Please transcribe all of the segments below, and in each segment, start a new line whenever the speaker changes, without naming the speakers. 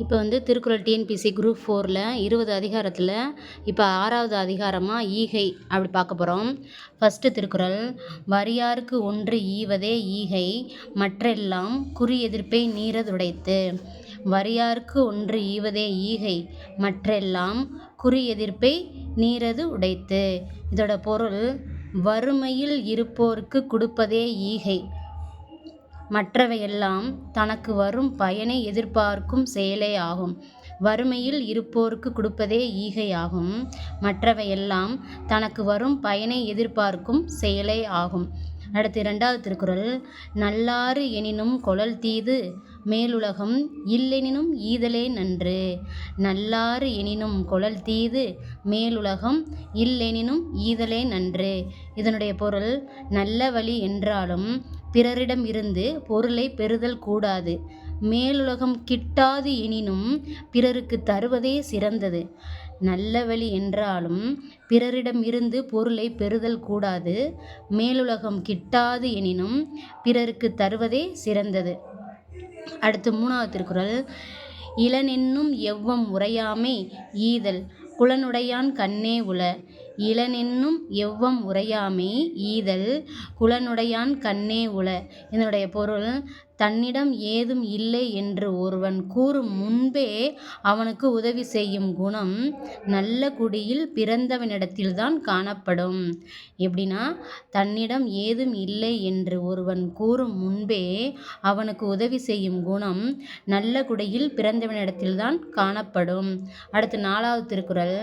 இப்போ வந்து Thirukkural TNPSC group ஃபோரில் இருபது அதிகாரத்தில் இப்போ ஆறாவது அதிகாரமாக ஈகை அப்படி பார்க்க போகிறோம் ஃபஸ்ட்டு திருக்குறள் வரியாருக்கு ஒன்று ஈவதே ஈகை மற்றெல்லாம் குறி எதிர்ப்பை நீரதுடைத்து. வரியாருக்கு ஒன்று ஈவதே ஈகை மற்றெல்லாம் குறி எதிர்ப்பை நீரது உடைத்து. இதோட பொருள் வறுமையில் இருப்போருக்கு கொடுப்பதே ஈகை மற்றவையெல்லாம் தனக்கு வரும் பயனை எதிர்பார்க்கும் செயலே ஆகும். வறுமையில் இருப்போருக்கு கொடுப்பதே ஈகை ஆகும் மற்றவையெல்லாம் தனக்கு வரும் பயனை எதிர்பார்க்கும் செயலே ஆகும். அடுத்து இரண்டாவது திருக்குறள் நல்லாறு எனினும் கொழல் தீது மேலுலகம் இல்லெனினும் ஈதலே நன்று. நல்லாறு எனினும் கொழல் தீது மேலுலகம் இல்லெனினும் ஈதலே நன்று. இதனுடைய பொருள் நல்ல வழி என்றாலும் பிறரிடம் இருந்து பொருளை பெறுதல் கூடாது. மேலுலகம் கிட்டாது எனினும் பிறருக்கு தருவதே சிறந்தது. நல்ல வழி என்றாலும் பிறரிடம் இருந்து பொருளை பெறுதல் கூடாது. மேலுலகம் கிட்டாது எனினும் பிறருக்கு தருவதே சிறந்தது. அடுத்து மூணாவது திருக்குறள். இளனென்னும் எவ்வம் உரையாமை ஈதல் குலனுடையான் கண்ணே உல இளனென்னும் எவ்வம் உரையாமே ஈதல் குலனுடையான் கண்ணே உள. இதனுடைய பொருள் தன்னிடம் ஏதும் இல்லை என்று ஒருவன் கூறும் முன்பே அவனுக்கு உதவி செய்யும் குணம் நல்ல குடியில் பிறந்தவனிடத்தில்தான் காணப்படும். எப்படின்னா தன்னிடம் ஏதும் இல்லை என்று ஒருவன் கூறும் முன்பே அவனுக்கு உதவி செய்யும் குணம் நல்ல குடியில் பிறந்தவனிடத்தில்தான் காணப்படும். அடுத்து நாலாவது திருக்குறள்.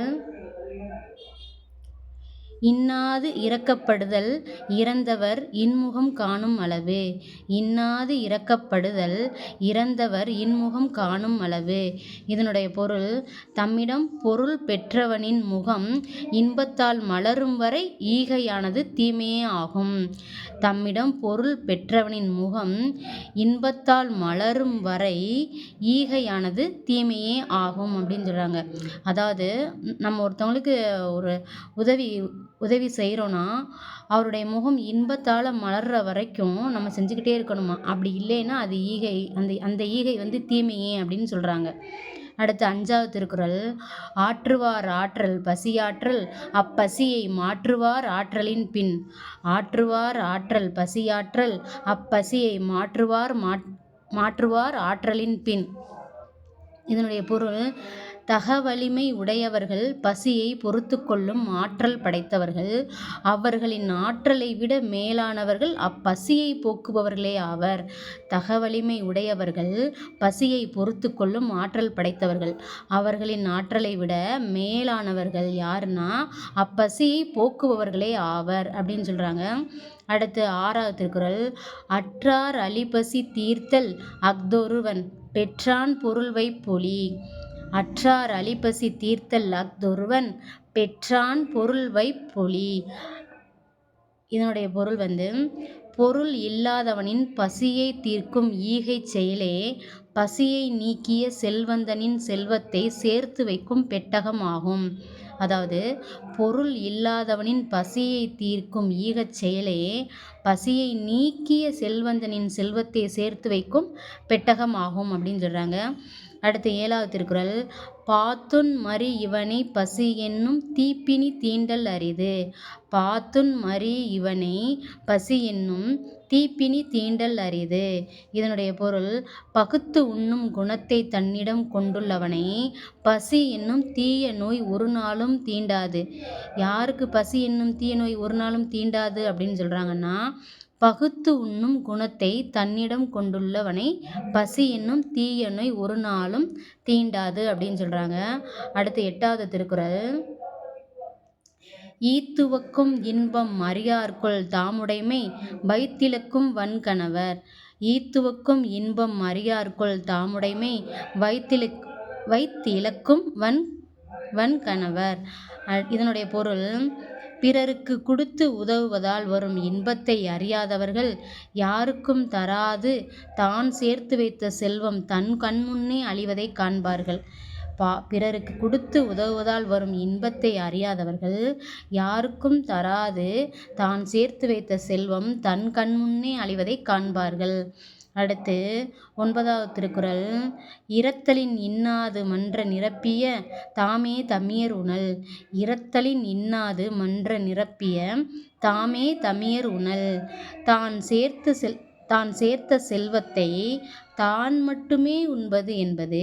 இன்னாது இரக்கப்படுதல் இறந்தவர் இன்முகம் காணும் அளவு. இன்னாது இரக்கப்படுதல் இறந்தவர் இன்முகம் காணும் அளவு. இதனுடைய பொருள் தம்மிடம் பொருள் பெற்றவனின் முகம் இன்பத்தால் மலரும் வரை ஈகையானது தீமையே ஆகும். தம்மிடம் பொருள் பெற்றவனின் முகம் இன்பத்தால் மலரும் வரை ஈகையானது தீமையே ஆகும் அப்படின்னு சொல்கிறாங்க அதாவது நம்ம ஒருத்தவங்களுக்கு ஒரு உதவி உதவி செய்கிறோன்னா அவருடைய முகம் இன்பத்தால் மலர்ற வரைக்கும் நம்ம செஞ்சுக்கிட்டே இருக்கணுமா? அப்படி இல்லைன்னா அது ஈகை அந்த அந்த ஈகை வந்து தீமையே அப்படின்னு சொல்கிறாங்க அடுத்து அஞ்சாவது திருக்குறள் ஆற்றுவார் ஆற்றல் பசியாற்றல் அப்பசியை மாற்றுவார் ஆற்றலின் பின். ஆற்றுவார் ஆற்றல் பசியாற்றல் அப்பசியை மாற்றுவார் மாற்றுவார் ஆற்றலின் பின். இதனுடைய பொருள் தகவலிமை உடையவர்கள் பசியை பொறுத்து கொள்ளும் ஆற்றல் படைத்தவர்கள். அவர்களின் ஆற்றலை விட மேலானவர்கள் அப்பசியை போக்குபவர்களே ஆவர். தகவலிமை உடையவர்கள் பசியை பொறுத்து கொள்ளும் ஆற்றல் படைத்தவர்கள். அவர்களின் ஆற்றலை விட மேலானவர்கள் யாருன்னா அப்பசியை போக்குபவர்களே ஆவர் அப்படின்னு சொல்கிறாங்க அடுத்து ஆறாவது திருக்குறள். அற்றார் அலிபசி தீர்த்தல் அக்தொருவன் பெற்றான் பொருள்வை பொலி. அற்றார் அலிபசி தீர்த்தல் அஃதொருவன் பெற்றான் பொருள்வை பொலி. இதனுடைய பொருள் வந்து பொருள் இல்லாதவனின் பசியை தீர்க்கும் ஈகைச் செயலே பசியை நீக்கிய செல்வந்தனின் செல்வத்தை சேர்த்து வைக்கும் பெட்டகம் ஆகும் அதாவது பொருள் இல்லாதவனின் பசியை தீர்க்கும் ஈகச் செயலே பசியை நீக்கிய செல்வந்தனின் செல்வத்தை சேர்த்து வைக்கும் பெட்டகம் ஆகும் அப்படின்னு சொல்கிறாங்க அடுத்து ஏழாவது திருக்குறள் பாத்துன் மறி இவனை பசி என்னும் தீப்பினி தீண்டல் அரிது. பாத்துன் மறி இவனை பசி என்னும் தீப்பினி தீண்டல் அரிது. இதனுடைய பொருள் பகுத்து உண்ணும் குணத்தை தன்னிடம் கொண்டுள்ளவனை பசி என்னும் தீய நோய் ஒரு நாளும் தீண்டாது. யாருக்கு பசி என்னும் தீய நோய் ஒரு நாளும் தீண்டாது அப்படின்னு சொல்கிறாங்கன்னா பகுத்து உண்ணும் குணத்தை தன்னிடம் கொண்டுள்ளவனை பசி என்னும் தீய நோய் ஒரு நாளும் தீண்டாது அப்படின்னு சொல்கிறாங்க அடுத்து எட்டாவது திருக்குறள். ஈத்துவக்கும் இன்பம் அறியார்கொள் தாமுடைமை வைத்திலக்கும் வன்கணவர். ஈத்துவக்கும் இன்பம் அறியார்கொள் தாமுடைமை வைத்திலக் வைத்திலக்கும் வன் வன்கணவர். இதனுடைய பொருள் பிறருக்கு கொடுத்து உதவுவதால் வரும் இன்பத்தை அறியாதவர்கள் யாருக்கும் தராது. தான் சேர்த்து வைத்த செல்வம் தன் கண்முன்னே அழிவதை காண்பார்கள். பா பிறருக்கு கொடுத்து உதவுவதால் வரும் இன்பத்தை அறியாதவர்கள் யாருக்கும் தராது. தான் சேர்த்து வைத்த செல்வம் தன் கண்முன்னே அழிவதை காண்பார்கள். அடுத்து ஒன்பதாவது திருக்குறள். இரத்தலின் இன்னாது மன்ற நிரப்பிய தாமே தமியர் உணல். இரத்தலின் இன்னாது மன்ற நிரப்பிய தாமே தமியர் உணல். தான் சேர்த்து செல் தான் சேர்த்த செல்வத்தை தான் மட்டுமே உண்பது என்பது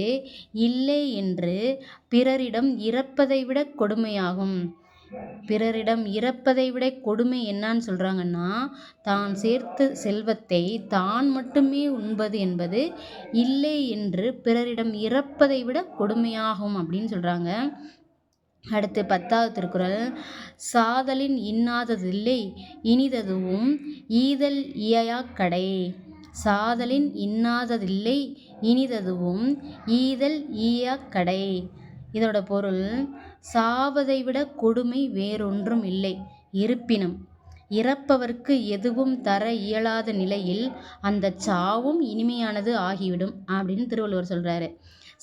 இல்லை என்று பிறரிடம் இறப்பதை விட கொடுமையாகும். பிறரிடம் இறப்பதை விட கொடுமை என்னான்னு சொல்கிறாங்கன்னா தான் சேர்த்த செல்வத்தை தான் மட்டுமே உண்பது என்பது இல்லை என்று பிறரிடம் இறப்பதை விட கொடுமையாகும் அப்படின்னு சொல்கிறாங்க அடுத்து பத்தாவது திருக்குறள் சாதலின் இன்னாததில்லை இனிததுவும் ஈதல் இயையாக் கடை. சாதலின் இன்னாததில்லை இனிததுவும் ஈதல் ஈயாக் கடை. இதோட பொருள் சாவதை விட கொடுமை வேறொன்றும் இல்லை. இருப்பினும் இறப்பவர்க்கு எதுவும் தர இயலாத நிலையில் அந்த சாவும் இனிமையானது ஆகிவிடும் அப்படின்னு திருவள்ளுவர் சொல்கிறாரு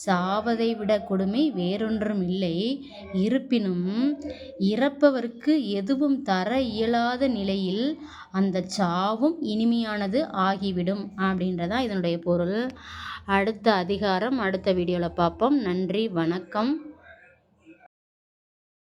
சாவதை விட கொடுமை வேறொன்றும் இல்லை. இருப்பினும் இறப்பவர்க்கு எதுவும் தர இயலாத நிலையில் அந்த சாவும் இனிமையானது ஆகிவிடும் அப்படின்றதான் இதனுடைய பொருள். அடுத்த அதிகாரம் அடுத்த வீடியோவில் பார்ப்போம். நன்றி வணக்கம்.